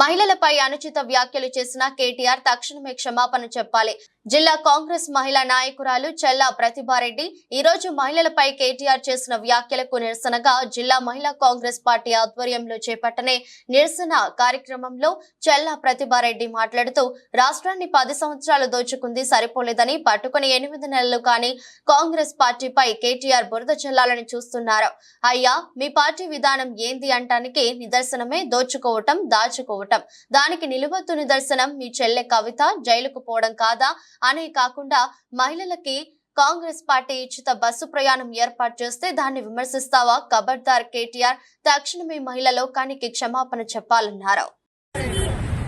మహిళలపై అనుచిత వ్యాఖ్యలు చేసిన కేటీఆర్ తక్షణమే క్షమాపణ చెప్పాలి. జిల్లా కాంగ్రెస్ మహిళా నాయకురాలు చెల్లా ప్రతిభారెడ్డి ఈ రోజు మహిళలపై కేటీఆర్ చేసిన వ్యాఖ్యలకు నిరసనగా జిల్లా మహిళా కాంగ్రెస్ పార్టీ ఆధ్వర్యంలో చేపట్టనే నిరసన కార్యక్రమంలో చెల్లా ప్రతిభారెడ్డి మాట్లాడుతూ రాష్ట్రాన్ని పది సంవత్సరాలు దోచుకుంది సరిపోలేదని పట్టుకుని ఎనిమిది నెలలు కానీ కాంగ్రెస్ పార్టీపై కేటీఆర్ బురద చెల్లాలని చూస్తున్నారు. అయ్యా మీ పార్టీ విధానం ఏంది అంటానికి నిదర్శనమే దోచుకోవటం దాచుకోవటం దానికి నిలువెత్తు నిదర్శనం మీ చెల్లె కవిత జైలుకు పోవడం కాదా? అనే కాకుండా మహిళలకి కాంగ్రెస్ పార్టీ ఇచ్చిత బస్సు ప్రయాణం ఏర్పాటు చేస్తే దాన్ని విమర్శిస్తావా? ఖబర్దార్ కేటీఆర్ తక్షణమే మహిళ లోకానికి క్షమాపణ చెప్పాలన్నారు.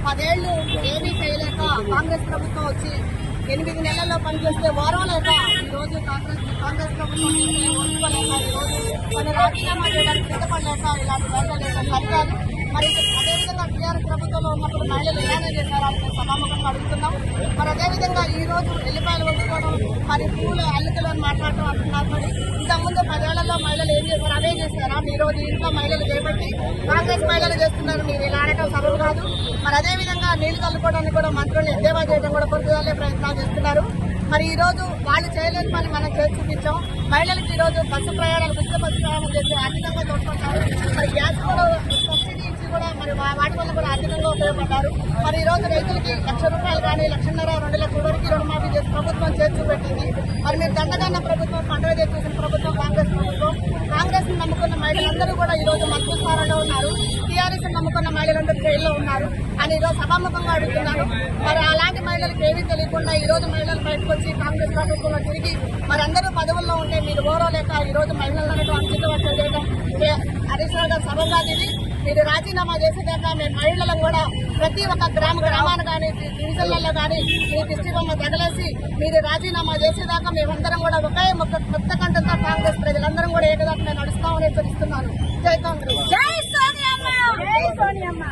పదేళ్ళు ఏమీ చేయలేక కాంగ్రెస్ ప్రభుత్వం వచ్చి ఎనిమిది నెలల్లో పనిచేస్తే ఓరవలేక ఈ రోజు కాంగ్రెస్ కాంగ్రెస్ ప్రభుత్వం చేస్తే ఓర్చుకోలేక ఈ రోజు రాజీనామా చేయడానికి సిద్ధపడలేక ఇలాంటి వేయలేక సరికాదు మరి అదేవిధంగా టీఆర్ఎస్ ప్రభుత్వంలో ఉన్నప్పుడు మహిళలు సభాముఖంగా అడుగుతున్నాం. మరి అదేవిధంగా ఈ రోజు ఎల్లిపాయలు వండుకోవడం మరి పూలు అల్లికలు అని మాట్లాడటం అంటున్నారు మరి. ఇంతకుముందు పదేళ్ళలో మహిళలు ఏం చేశారు? అవే చేశారా? ఈ రోజు ఇంట్లో మహిళలు చేపట్టి కాంగ్రెస్ మహిళలు చేస్తున్నారు. మీరు ఇలా అనటం సబబు కాదు. మరి అదే విధంగా నీళ్ళు కలుపుకోవడానికి కూడా మంత్రులు ఎద్దేవా చేయడం కూడా పొద్దుగాలే ప్రయత్నాలు చేస్తున్నారు. మరి ఈ రోజు వాళ్ళు చేయలేని పని మనం చేసి చూపించాం. మహిళలకు ఈ రోజు బస్సు ప్రయాణాలు ఉచిత బస్సు ప్రయాణం చేసి ఆర్థికంగా తోడ్పడ్డారు. మరి గ్యాస్ కూడా సబ్సిడీ మరి వాటి వల్ల కూడా ఆర్థికంగా ఉపయోగపడ్డారు. మరి ఈ రోజు రైతులకి లక్ష రూపాయలు కానీ లక్షన్నర రెండు లక్షల వరకు రుణమాఫీ చేసి ప్రభుత్వం చేర్చి పెట్టింది మరి మీరు దండగన్న ప్రభుత్వం పండుగ చేసిన ప్రభుత్వం కాంగ్రెస్ ప్రభుత్వం. కాంగ్రెస్ నమ్ముకున్న మహిళలందరూ కూడా ఈ రోజు మంత్రి స్థానంలో ఉన్నారు. టీఆర్ఎస్ని నమ్ముకున్న మహిళలందరూ జైల్లో ఉన్నారు. అని ఈరోజు రోజు సభాముఖంగా అడుగుతున్నారు. మరి అలాంటి మహిళలకు ఏమీ తెలియకుండా ఈ రోజు మహిళలు బయటకు వచ్చి కాంగ్రెస్ ప్రభుత్వంలో తిరిగి మరి అందరూ పదవుల్లో ఉంటే మీరు ఓరోలేక ఈ రోజు మహిళలను అనుచిత చేయడం ఏ- హరీష్ రావు గారు ఇది మీరు రాజీనామా చేసేదాకా మేము మహిళలను కూడా ప్రతి ఒక్క గ్రామ గ్రామాన్ని కానీ డివిజన్లలో కానీ మీ దిష్టి బొమ్మ తగలేసి మీరు రాజీనామా చేసేదాకా మేమందరం కూడా ఒకే మొక్క కొత్త కంటంతో కాంగ్రెస్ ప్రజలందరం కూడా ఏకదాకా నడుస్తామని హెచ్చరిస్తున్నాను జై కాంగ్రెస్. జై సోనియమ్మ.